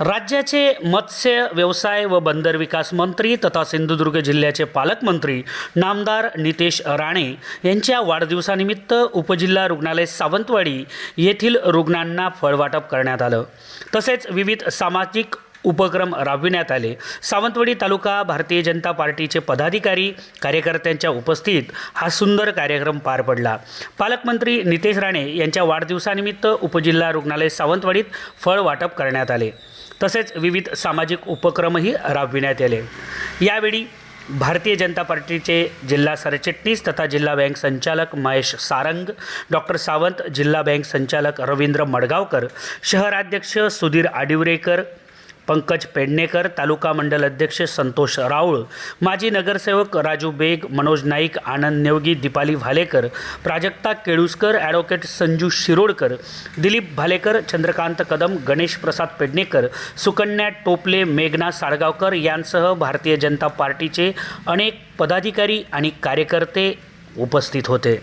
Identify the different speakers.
Speaker 1: राज्याचे मत्स्य व्यवसाय व बंदर विकास मंत्री तथा सिंधुदुर्ग जिल्ह्याचे पालकमंत्री नामदार नितेश राणे यांच्या वाढदिवसानिमित्त उपजिल्हा रुग्णालय सावंतवाडी येथील रुग्णांना फळवाटप करण्यात आलं. तसेच विविध सामाजिक उपक्रम राबविण्यात आले. सावंतवाडी तालुका भारतीय जनता पार्टीचे पदाधिकारी कार्यकर्त्यांच्या उपस्थित हा सुंदर कार्यक्रम पार पडला. पालकमंत्री नितेश राणे यांच्या वाढदिवसानिमित्त उपजिल्हा रुग्णालय सावंतवाडीत फळ वाटप करण्यात आले. तसेच विविध सामाजिक उपक्रमही राबविण्यात आले. यावेळी भारतीय जनता पार्टीचे जिल्हा सरचिटणीस तथा जिल्हा बँक संचालक महेश सारंग डॉक्टर सावंत जिल्हा बँक संचालक रवींद्र मडगावकर शहराध्यक्ष सुधीर आडिवरेकर पंकज पेडणेकर तालुका मंडल अध्यक्ष संतोष राऊळ माजी नगरसेवक राजू बेग मनोज नाईक आनंद नेवगी दीपाली भालेकर प्राजक्ता केळुसकर ॲडव्होकेट संजू शिरोडकर दिलीप भालेकर चंद्रकांत कदम गणेश प्रसाद पेडणेकर सुकन्या टोपले मेघना साळगावकर यांसह भारतीय जनता पार्टीचे अनेक पदाधिकारी आणि कार्यकर्ते उपस्थित होते.